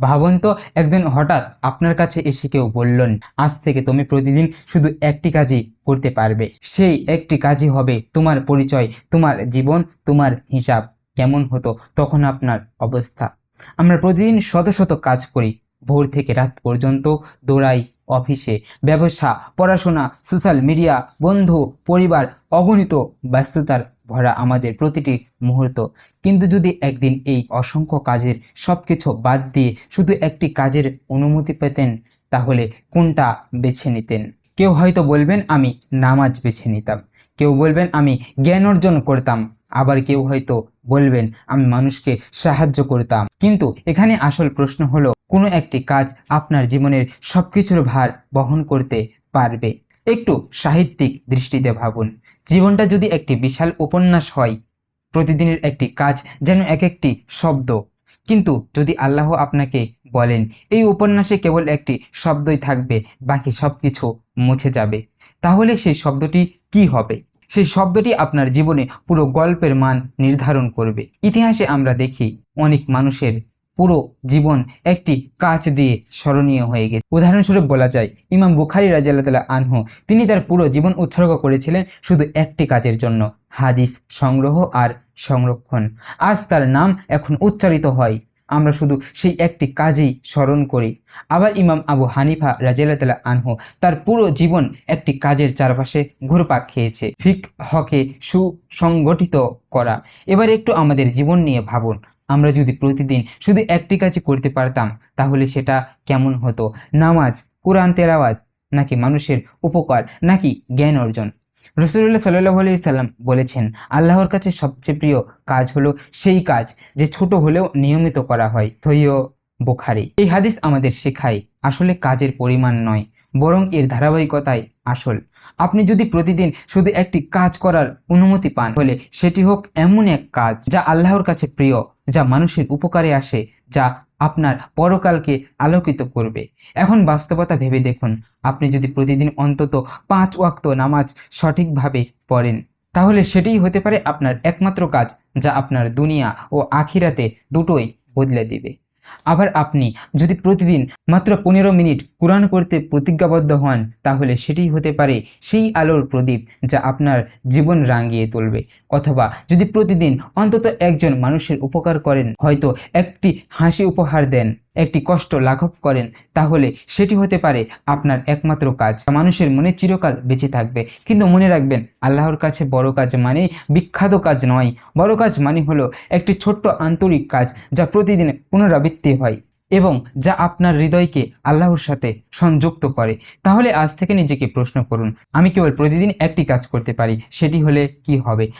ভাবুন তো, একদিন হঠাৎ আপনার কাছে এসে কেউ বললেন, আজ থেকে তুমি প্রতিদিন শুধু একটি কাজই করতে পারবে। সেই একটি কাজই হবে তোমার পরিচয়, তোমার জীবন, তোমার হিসাব। কেমন হতো তখন আপনার অবস্থা। আমরা প্রতিদিন শত শত কাজ করি। ভোর থেকে রাত পর্যন্ত দৌড়াই অফিসে। ব্যবসা, পড়াশোনা, সোশ্যাল মিডিয়া, বন্ধু, পরিবার, অগণিত ব্যস্ততার ভরা আমাদের প্রতিটি মুহূর্ত। কিন্তু যদি একদিন এই অসংখ্য কাজের সব কিছু বাদ দিয়ে শুধু একটি কাজের অনুমতি পেতেন, তাহলে কোনটা বেছে নিতেন? কেউ হয়তো বলবেন, আমি নামাজ বেছে নিতাম। কেউ বলবেন, আমি জ্ঞান অর্জন করতাম। আবার কেউ হয়তো বলবেন, আমি মানুষকে সাহায্য করতাম। কিন্তু এখানে আসল প্রশ্ন হলো, কোনো একটি কাজ আপনার জীবনের সব কিছুর ভার বহন করতে পারবে? একটু সাহিত্যিক দৃষ্টিতে ভাবুন। জীবনটা যদি একটি বিশাল উপন্যাস হয়, প্রতিদিনের একটি কাজ যেন এক একটি শব্দ। কিন্তু যদি আল্লাহ আপনাকে বলেন, এই উপন্যাসে কেবল একটি শব্দই থাকবে, বাকি সব কিছু মুছে যাবে, তাহলে সেই শব্দটি কি হবে? সেই শব্দটি আপনার জীবনে পুরো গল্পের মান নির্ধারণ করবে। ইতিহাসে আমরা দেখি অনেক মানুষের পুরো জীবন একটি কাজ দিয়ে স্মরণীয় হয়ে গেছে। উদাহরণস্বরূপ বলা যায়, ইমাম বুখারি রাজিয়াল্লাহ আনহু, তিনি তার পুরো জীবন উৎসর্গ করেছিলেন শুধু একটি কাজের জন্য, হাদিস সংগ্রহ আর সংরক্ষণ। আজ তার নাম এখন উচ্চারিত হয়, আমরা শুধু সেই একটি কাজেই স্মরণ করি। আবার ইমাম আবু হানিফা রাজিয়াল্লাহ আনহু তার পুরো জীবন একটি কাজের চারপাশে ঘুরপাক খেয়েছে। ফিক হকে সুসংগঠিত করা। এবার একটু আমাদের জীবন নিয়ে ভাবুন। আমরা যদি প্রতিদিন শুধু একটি কাজই করতে পারতাম, তাহলে সেটা কেমন হতো? নামাজ, কোরআন তেলাওয়াত, নাকি মানুষের উপকার, নাকি জ্ঞান অর্জন? রসুল্লাহ সাল্লাহ আলি সাল্লাম বলেছেন, আল্লাহর কাছে সবচেয়ে প্রিয় কাজ হলো সেই কাজ যে ছোট হলেও নিয়মিত করা হয়। থৈয় বোখারি। এই হাদিস আমাদের শেখায়, আসলে কাজের পরিমাণ নয়। বরং এর ধারাবাহিকতাই আসল। আপনি যদি প্রতিদিন শুধু একটি কাজ করার অনুমতি পান হলে সেটি হোক এমন এক কাজ যা আল্লাহর কাছে প্রিয়, যা মানুষের উপকারে আসে, যা আপনার পরকালকে আলোকিত করবে। এখন বাস্তবতা ভেবে দেখুন, আপনি যদি প্রতিদিন অন্তত পাঁচ ওয়াক্ত নামাজ সঠিকভাবে পড়েন, তাহলে সেটাই হতে পারে আপনার একমাত্র কাজ, যা আপনার দুনিয়া ও আখিরাতে দুটোই বদলে দিবে। আবার আপনি যদি প্রতিদিন মাত্র পনেরো মিনিট কোরআন করতে প্রতিজ্ঞাবদ্ধ হন, তাহলে সেটি হতে পারে সেই আলোর প্রদীপ যা আপনার জীবন রাঙিয়ে তুলবে। অথবা যদি প্রতিদিন অন্তত একজন মানুষের উপকার করেন, হয়তো একটি হাসি উপহার দেন। একটি কষ্ট লাঘব করেন, তাহলে সেটি হতে পারে আপনার একমাত্র কাজ। মানুষের মনে চিরকাল বেঁচে থাকবে। কিন্তু মনে রাখবেন, আল্লাহর কাছে বড় কাজ মানে বিখ্যাত কাজ নয়। বড় কাজ মানে হলো একটি ছোট্ট আন্তরিক কাজ যা প্রতিদিন পুনরাবৃত্তি হয় এবং যা আপনার হৃদয়কে আল্লাহর সাথে সংযুক্ত করে। তাহলে আজ থেকে নিজেকে প্রশ্ন করুন, আমি কেবল প্রতিদিন একটি কাজ করতে পারি, সেটি হলে কি হবে?